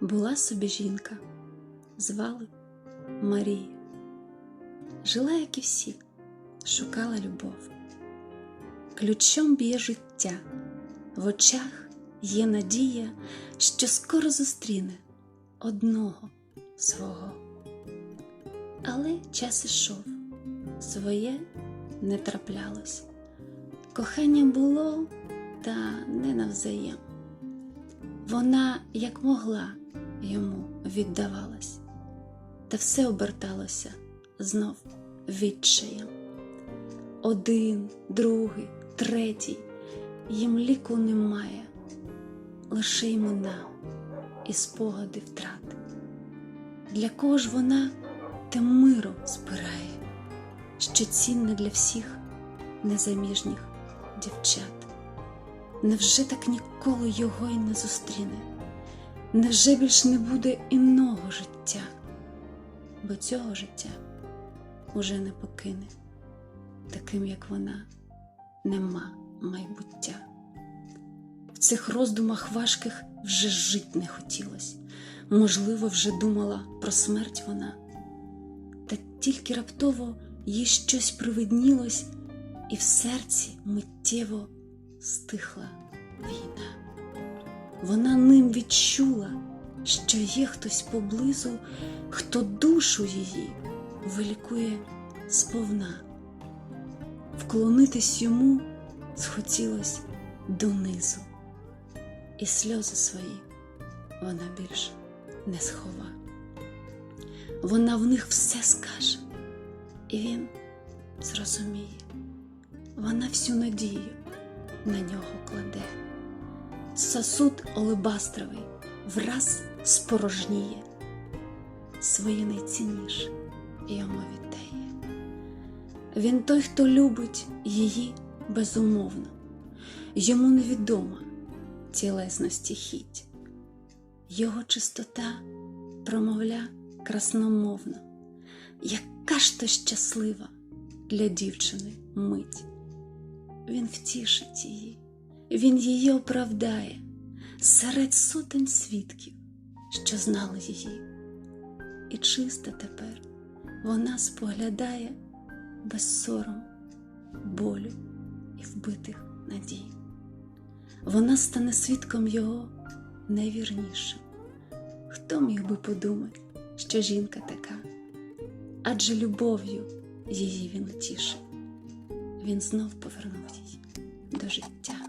Була собі жінка, звали Марія. Жила, як і всі, шукала любов. Ключом б'є життя, в очах є надія, що скоро зустріне одного свого. Але час ішов, своє не траплялось. Кохання було, та не навзаєм. Вона, як могла, йому віддавалась, та все оберталося знов відчаєм. Один, другий, третій, їм ліку немає, лише імена і спогади втрати. Для кого ж вона те миром збирає, що цінне для всіх незаміжніх дівчат. Невже так ніколи його й не зустріне? Невже більш не буде іного життя? Бо цього життя уже не покине, таким як вона, нема майбуття. В цих роздумах важких вже жить не хотілось, можливо, вже думала про смерть вона, та тільки раптово їй щось привиднілось, і в серці миттєво стихла війна. Вона ним відчула, що є хтось поблизу, хто душу її вилікує сповна. Вклонитись йому схотілось донизу, і сльози свої вона більш не схова. Вона в них все скаже, і він зрозуміє, вона всю надію на нього кладе. Сосуд олебастровий враз спорожніє, своє найцінніше йому віддає. Він той, хто любить її безумовно, йому невідома тілесності хіть, його чистота промовля красномовно, яка ж то щаслива для дівчини мить. Він втішить її, він її оправдає серед сотень свідків, що знали її, і чиста тепер вона споглядає без сором, болю і вбитих надій. Вона стане свідком його найвірнішим. Хто міг би подумати, що жінка така, адже любов'ю її він утішив він знов повернув її до життя.